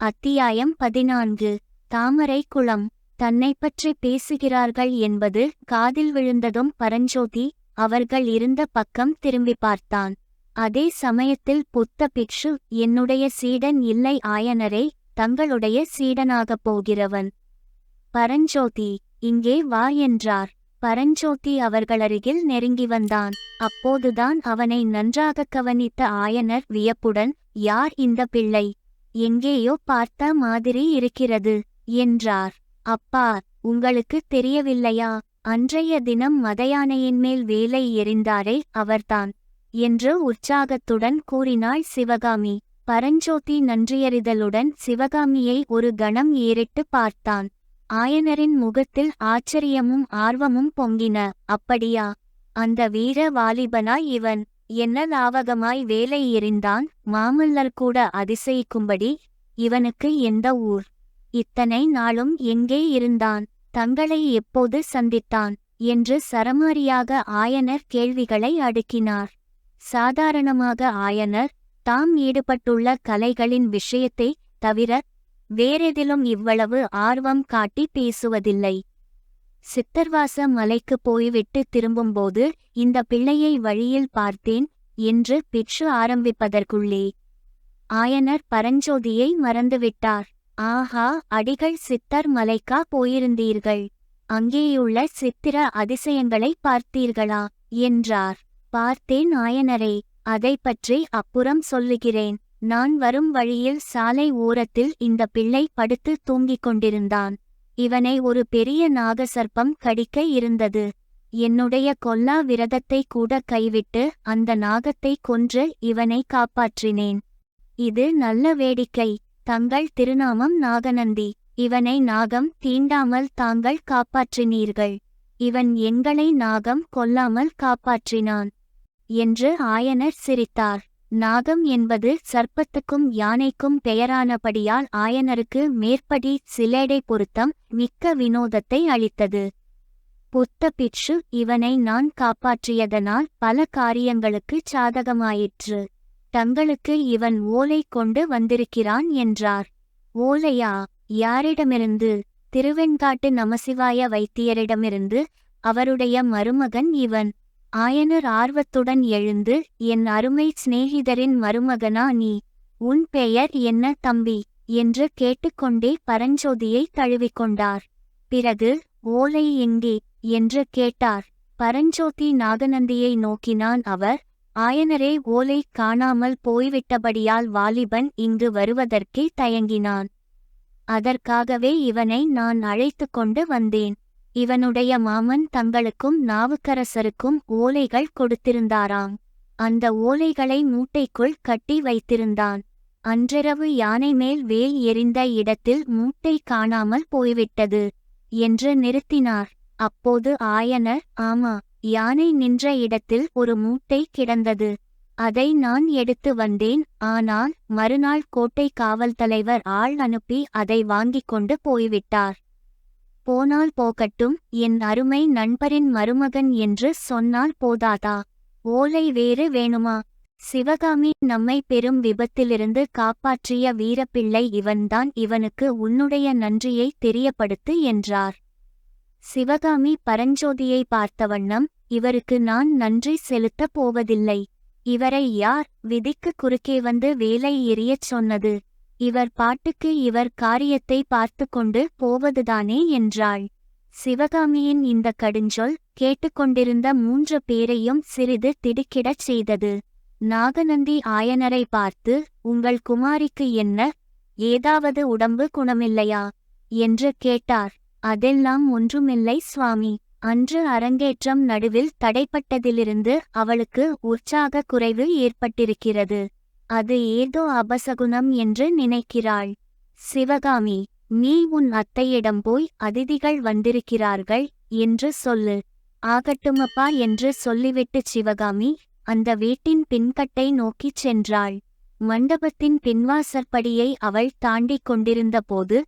அத்தியாயம் பதினான்கு. தாமரை குளம். தன்னை பற்றி பேசுகிறார்கள் என்பது காதில் விழுந்ததும் பரஞ்சோதி அவர்கள் இருந்த பக்கம் திரும்பி பார்த்தான். அதே சமயத்தில் புத்த பிக்ஷு என்னுடைய சீடன் இல்லை ஆயனரே தங்களுடைய சீடனாகப் போகிறவன். பரஞ்சோதி இங்கே வா என்றார். பரஞ்சோதி அவர்களருகில் நெருங்கி வந்தான். அப்போதுதான் அவனை நன்றாகக் கவனித்த ஆயனர் வியப்புடன் யார் இந்த பிள்ளை? எங்கேயோ பார்த்த மாதிரி இருக்கிறது என்றார். அப்பா உங்களுக்கு தெரியவில்லையா? அன்றைய தினம் மதயானையின் மேல் வேலை எறிந்தாரே அவர்தான் என்று உற்சாகத்துடன் கூறினாள் சிவகாமி. பரஞ்சோதி நன்றியறிதலுடன் சிவகாமியை ஒரு கணம் ஏறிட்டு பார்த்தான். ஆயனரின் முகத்தில் ஆச்சரியமும் ஆர்வமும் பொங்கின. அப்படியா? அந்த வீர வாலிபனாய் இவன்? என்ன லாவகமாய் வேலை எறிந்தான் மாமல்லர் கூட அதிசயிக்கும்படி இவனுக்கு எந்த ஊர்? இத்தனை நாளும் எங்கே இருந்தான்? தங்களை எப்போது சந்தித்தான்? என்று சரமாரியாக ஆயனர் கேள்விகளை அடுக்கினார். சாதாரணமாக ஆயனர் தாம் ஈடுபட்டுள்ள கலைகளின் விஷயத்தை தவிர வேறெதிலும் இவ்வளவு ஆர்வம் காட்டி பேசுவதில்லை. சித்தர்வாச மலைக்கு போய்விட்டு திரும்பும்போது இந்த பிள்ளையை வழியில் பார்த்தேன் என்று பிட்சு ஆரம்பிப்பதற்குள்ளே ஆயனர் பரஞ்சோதியை மறந்துவிட்டார். ஆஹா அடிகள் சித்தர் மலைக்கா போயிருந்தீர்கள். அங்கேயுள்ள சித்திர அதிசயங்களை பார்த்தீர்களா? என்றார். பார்த்தேன் ஆயனரே அதை பற்றி அப்புறம் சொல்லுகிறேன். நான் வரும் வழியில் சாலை ஓரத்தில் இந்த பிள்ளை படுத்து தூங்கிக் கொண்டிருந்தான். இவனை ஒரு பெரிய நாகசர்ப்பம் கடிக்க இருந்தது. என்னுடைய கொல்லா விரதத்தை கூட கைவிட்டு அந்த நாகத்தை கொன்று இவனை காப்பாற்றினேன். இது நல்ல வேடிக்கை. தங்கள் திருநாமம் நாகநந்தி. இவனை நாகம் தீண்டாமல் தாங்கள் காப்பாற்றினீர்கள். இவன் எங்களை நாகம் கொல்லாமல் காப்பாற்றினான். என்று ஆயனர் சிரித்தார். நாகம் என்பது சர்ப்பத்துக்கும் யானைக்கும் பெயரானபடியால் ஆயனருக்கு மேற்படி சிலேடை பொருத்தம் மிக்க வினோதத்தை அளித்தது. புத்த பிட்சு இவனை நான் காப்பாற்றியதனால் பல காரியங்களுக்கு சாதகமாயிற்று. தங்களுக்கு இவன் ஓலை கொண்டு வந்திருக்கிறான் என்றார். ஓலையா? யாரிடமிருந்து? திருவெண்காட்டு நமசிவாய வைத்தியரிடமிருந்து அவருடைய மருமகன் இவன். ஆயனர் ஆர்வத்துடன் எழுந்து என் அருமை சிநேகிதரின் மருமகனா நீ? உன் பெயர் என்ன தம்பி என்று கேட்டுக்கொண்டே பரஞ்சோதியை தழுவிக்கொண்டார். பிறகு ஓலை எங்கே என்று கேட்டார். பரஞ்சோதி நாகநந்தியை நோக்கினான் அவர் ஆயனரே ஓலை காணாமல் போய்விட்டபடியால் வாலிபன் இங்கு வருவதற்கே தயங்கினான். அதற்காகவே இவனை நான் அழைத்து கொண்டு வந்தேன். இவனுடைய மாமன் தங்களுக்கும் நாவுக்கரசருக்கும் ஓலைகள் கொடுத்திருந்தாராம். அந்த ஓலைகளை மூட்டைக்குள் கட்டி வைத்திருந்தான். அன்றிரவு யானை மேல் வேல் எறிந்த இடத்தில் மூட்டை காணாமல் போய்விட்டது என்று நிறுத்தினார். அப்போது ஆயனர் ஆமா யானை நின்ற இடத்தில் ஒரு மூட்டை கிடந்தது. அதை நான் எடுத்து வந்தேன். ஆனால் மறுநாள் கோட்டை காவல் தலைவர் ஆள் அனுப்பி அதை வாங்கிக் கொண்டு போய்விட்டார். போனால் போகட்டும் என் அருமை நண்பரின் மருமகன் என்று சொன்னால் போதாதா? ஓலை வேறு வேணுமா? சிவகாமி நம்மை பெரும் விபத்திலிருந்து காப்பாற்றிய வீரப்பிள்ளை இவன்தான் இவனுக்கு உன்னுடைய நன்றியை தெரியப்படுத்து என்றார். சிவகாமி பரஞ்சோதியை பார்த்த வண்ணம் இவருக்கு நான் நன்றி செலுத்தப் போவதில்லை. இவரை யார் விதிக்கு குறுக்கே வந்து வேலை எறியச் சொன்னது? இவர் பாட்டுக்கு இவர் காரியத்தை பார்த்து கொண்டு போவதுதானே என்றாள். சிவகாமியின் இந்த கடுஞ்சொல் கேட்டுக்கொண்டிருந்த மூன்று பேரையும் சிறிது திடுக்கிடச் செய்தது. நாகநந்தி ஆயனரை பார்த்து உங்கள் குமாரிக்கு என்ன? ஏதாவது உடம்பு குணமில்லையா என்று கேட்டார். அதெல்லாம் ஒன்றுமில்லை சுவாமி. அன்று அரங்கேற்றம் நடுவில் தடைப்பட்டதிலிருந்து அவளுக்கு உற்சாக குறைவு ஏற்பட்டிருக்கிறது. அது ஏதோ அபசகுணம் என்று நினைக்கிறாள். சிவகாமி நீ உன் அத்தையிடம் போய் அதிதிகள் வந்திருக்கிறார்கள் என்று சொல்லு. ஆகட்டுமப்பா என்று சொல்லிவிட்டு சிவகாமி அந்த வீட்டின் பின்கட்டை நோக்கிச் சென்றாள். மண்டபத்தின் பின்வாசற்படியை அவள் தாண்டிக் கொண்டிருந்தபோது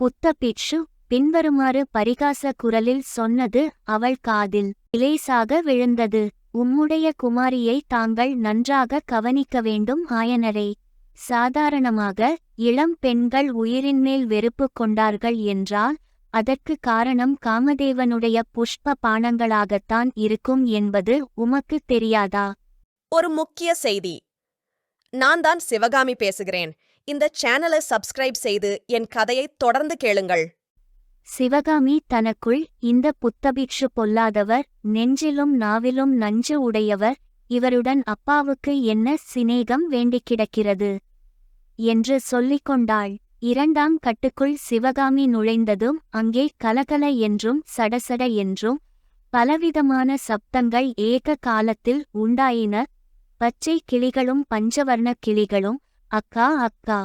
புத்த பிட்சு பின்வருமாறு பரிகாச குரலில் சொன்னது அவள் காதில் இலேசாக விழுந்தது. உம்முடைய குமாரியை தாங்கள் நன்றாக கவனிக்க வேண்டும் ஆயனரே. சாதாரணமாக இளம் பெண்கள் உயிரின் மேல் வெறுப்பு கொண்டார்கள் என்றால் அதற்கு காரணம் காமதேவனுடைய புஷ்ப பானங்களாகத்தான் இருக்கும் என்பது உமக்கு தெரியாதா? ஒரு முக்கிய செய்தி. நான் தான் சிவகாமி பேசுகிறேன். இந்த சேனலை சப்ஸ்கிரைப் செய்து என் கதையை தொடர்ந்து கேளுங்கள். சிவகாமி தனக்குள் இந்த புத்தபிக்ஷு பொல்லாதவர் நெஞ்சிலும் நாவிலும் நஞ்சு உடையவர் இவருடன் அப்பாவுக்கு என்ன சிநேகம் வேண்டிக் கிடக்கிறது? என்று சொல்லிக் கொண்டாள். இரண்டாம் கட்டுக்குள் சிவகாமி நுழைந்ததும் அங்கே கலகல என்றும் சடசட என்றும் பலவிதமான சப்தங்கள் ஏக காலத்தில் உண்டாயின. பச்சை கிளிகளும் பஞ்சவர்ண கிளிகளும் அக்கா அக்கா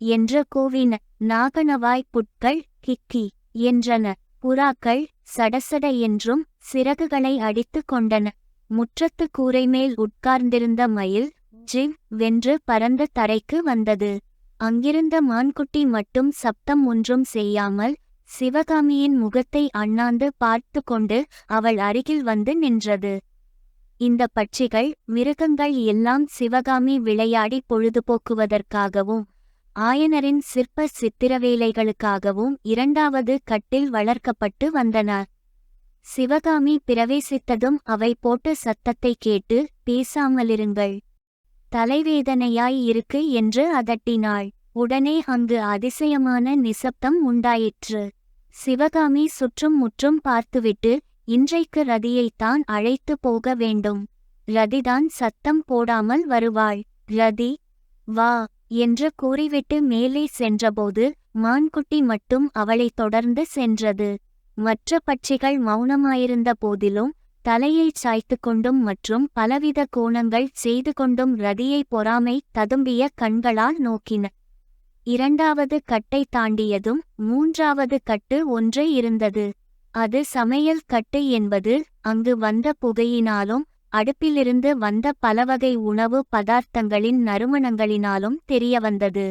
என்று கூவின. நாகனவாய் புட்கள் கிக்கி என்றன. புறாக்கள் சடசட என்றும் சிறகுகளை அடித்துக் கொண்டன. முற்றத்து கூரை மேல் உட்கார்ந்திருந்த மயில் ஜிவ் வென்று பறந்த தரைக்கு வந்தது. அங்கிருந்த மான்குட்டி மட்டும் சப்தம் ஒன்றும் செய்யாமல் சிவகாமியின் முகத்தை அண்ணாந்து பார்த்து கொண்டு அவள் அருகில் வந்து நின்றது. இந்த பட்சிகள் மிருகங்கள் எல்லாம் சிவகாமி விளையாடி பொழுதுபோக்குவதற்காகவும் ஆயனரின் சிற்ப சித்திரவேலைகளுக்காகவும் இரண்டாவது கட்டில் வளர்க்கப்பட்டு வந்தன. சிவகாமி பிரவேசித்ததும் அவை போட்ட சத்தத்தை கேட்டு பேசாமலிருங்கள். தலைவேதனையாய் இருக்கு என்று அதட்டினாள். உடனே அங்கு அதிசயமான நிசப்தம் உண்டாயிற்று. சிவகாமி சுற்றும் முற்றும் பார்த்துவிட்டு இன்றைக்கு ரதியைத்தான் அழைத்து போக வேண்டும். ரதிதான் சத்தம் போடாமல் வருவாள். ரதி வா. என்று கூறிவிட்டு மேலே சென்றபோது மான்குட்டி மட்டும் அவளை தொடர்ந்து சென்றது. மற்ற பட்சிகள் மௌனமாயிருந்த போதிலும் தலையைச் சாய்த்து கொண்டும் மற்றும் பலவித கோணங்கள் செய்து கொண்டும் ரதியை பொறாமை ததும்பிய கண்களால் நோக்கின. இரண்டாவது கட்டை தாண்டியதும் மூன்றாவது கட்டு ஒன்று இருந்தது. அது சமையல் கட்டு என்பது அங்கு வந்த புகையினாலும் அடுப்பிலிருந்து வந்த பலவகை உணவு பதார்த்தங்களின் நறுமணங்களினாலும் தெரியவந்தது.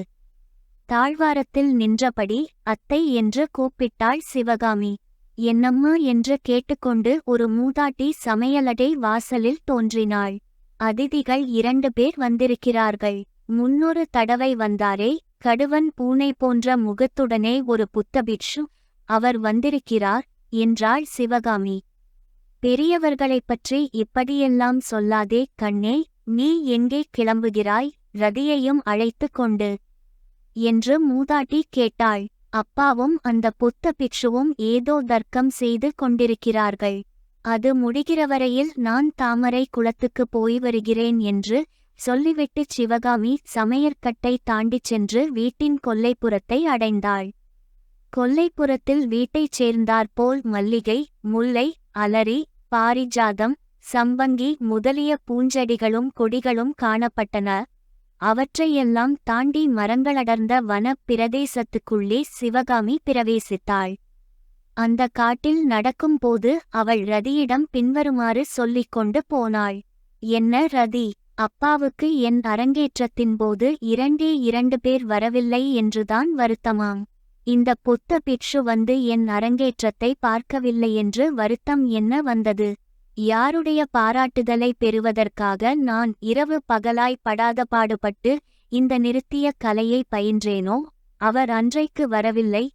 தாழ்வாரத்தில் நின்றபடி அத்தை என்று கூப்பிட்டாள் சிவகாமி. என்னம்மா என்று கேட்டுக்கொண்டு ஒரு மூதாட்டி சமையலடை வாசலில் தோன்றினாள். அதிதிகள் இரண்டு பேர் வந்திருக்கிறார்கள். முன்னொரு தடவை வந்தாரே கடுவன் பூனை போன்ற முகத்துடனே ஒரு புத்தபிட்சு அவர் வந்திருக்கிறார் என்றாள் சிவகாமி. பெரியவர்களைப் பற்றி இப்படியெல்லாம் சொல்லாதே கண்ணே நீ எங்கே கிளம்புகிறாய்? ரதியையும் அழைத்து கொண்டு. என்று மூதாட்டி கேட்டாள். அப்பாவும் அந்த புத்த பிக்ஷுவும் ஏதோ தர்க்கம் செய்து கொண்டிருக்கிறார்கள். அது முடிகிறவரையில் நான் தாமரை குளத்துக்கு போய் வருகிறேன் என்று சொல்லிவிட்டு சிவகாமி சமையற்கட்டை தாண்டிச் சென்று வீட்டின் கொல்லைப்புறத்தை அடைந்தாள். கொல்லைப்புறத்தில் வீட்டைச் சேர்ந்தாற்போல் மல்லிகை முல்லை அலரி பாரிஜாதம் சம்பங்கி முதலிய பூஞ்செடிகளும் கொடிகளும் காணப்பட்டன. அவற்றையெல்லாம் தாண்டி மரங்களடர்ந்த வன பிரதேசத்துக்குள்ளே சிவகாமி பிரவேசித்தாள். அந்த காட்டில் நடக்கும்போது அவள் ரதியிடம் பின்வருமாறு சொல்லிக் கொண்டு போனாள். என்ன ரதி அப்பாவுக்கு என் அரங்கேற்றத்தின் போது இரண்டே இரண்டு பேர் வரவில்லை என்றுதான் வருத்தமாம். இந்த புத்த பிக்ஷு வந்து என் அரங்கேற்றத்தை பார்க்கவில்லை என்று வருத்தம் என்ன வந்தது? யாருடைய பாராட்டுதலை பெறுவதற்காக நான் இரவு பகலாய் படாத பாடுபட்டு இந்த நிறுத்திய கலையை பயின்றேனோ? அவர் அன்றைக்கு வரவில்லை.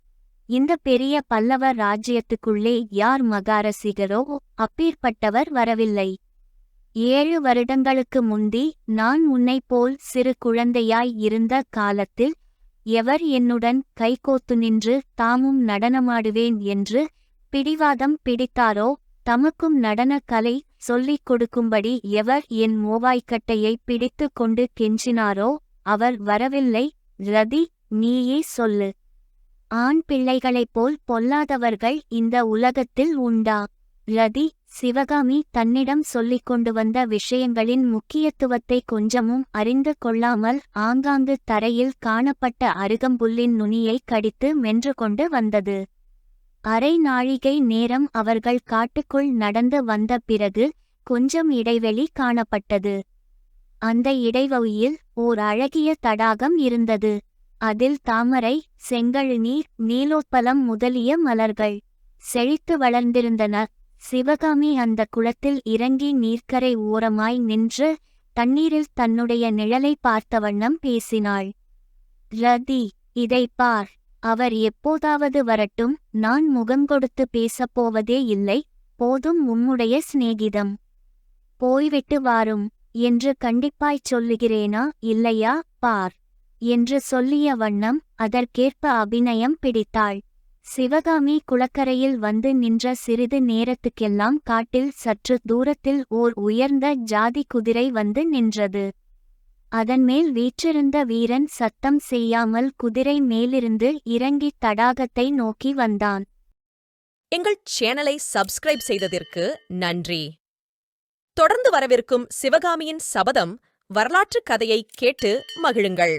இந்த பெரிய பல்லவ ராஜ்யத்துக்குள்ளே யார் மகாரசிகரோ? அப்பீர்பட்டவர் வரவில்லை. ஏழு வருடங்களுக்கு முந்தி நான் உன்னைப் போல் சிறு குழந்தையாய் இருந்த காலத்தில் எவர் என்னுடன் கைகோத்து நின்று தாமும் நடனமாடுவேன் என்று பிடிவாதம் பிடித்தாரோ? தமக்கும் நடனக் கலை சொல்லிக் கொடுக்கும்படி எவர் என் மோவாய்க்கட்டையை பிடித்து கொண்டு கெஞ்சினாரோ? அவர் வரவில்லை. ரதி நீயே சொல்லு. ஆண் பிள்ளைகளைப் போல் பொல்லாதவர்கள் இந்த உலகத்தில் உண்டா? ரதி சிவகாமி தன்னிடம் சொல்லிக் கொண்டு வந்த விஷயங்களின் முக்கியத்துவத்தை கொஞ்சமும் அறிந்து கொள்ளாமல் ஆங்காங்கு தரையில் காணப்பட்ட அருகம்புல்லின் நுனியை கடித்து மென்று கொண்டு வந்தது. அரை நாழிகை நேரம் அவர்கள் காட்டுக்குள் நடந்து வந்த பிறகு கொஞ்சம் இடைவெளி காணப்பட்டது. அந்த இடைவெளியில் ஓர் அழகிய தடாகம் இருந்தது. அதில் தாமரை செங்கழுநீர் நீலோத்பலம் முதலிய மலர்கள் செழித்து வளர்ந்திருந்தன. சிவகாமி அந்த குளத்தில் இறங்கி நீர்க்கரை ஓரமாய் நின்று தண்ணீரில் தன்னுடைய நிழலை பார்த்த வண்ணம் பேசினாள். ரதி இதை பார் அவர் எப்போதாவது வரட்டும் நான் முகங்கொடுத்து பேசப் போவதே இல்லை போதும் உம்முடைய சிநேகிதம். போய்விட்டு வாரும் என்று கண்டிப்பாய்ச் சொல்லுகிறேனா இல்லையா பார் என்று சொல்லிய வண்ணம் அதற்கேற்ப அபிநயம் பிடித்தாள். சிவகாமி குளக்கரையில் வந்து நின்ற சிறிது நேரத்துக்கெல்லாம் காட்டில் சற்று தூரத்தில் ஓர் உயர்ந்த ஜாதி குதிரை வந்து நின்றது. அதன்மேல் வீற்றிருந்த வீரன் சத்தம் செய்யாமல் குதிரை மேலிருந்து இறங்கி தடாகத்தை நோக்கி வந்தான். எங்கள் சேனலை சப்ஸ்கிரைப் செய்ததற்கு நன்றி. தொடர்ந்து வரவிருக்கும் சிவகாமியின் சபதம் வரலாற்றுக் கதையை கேட்டு மகிழுங்கள்.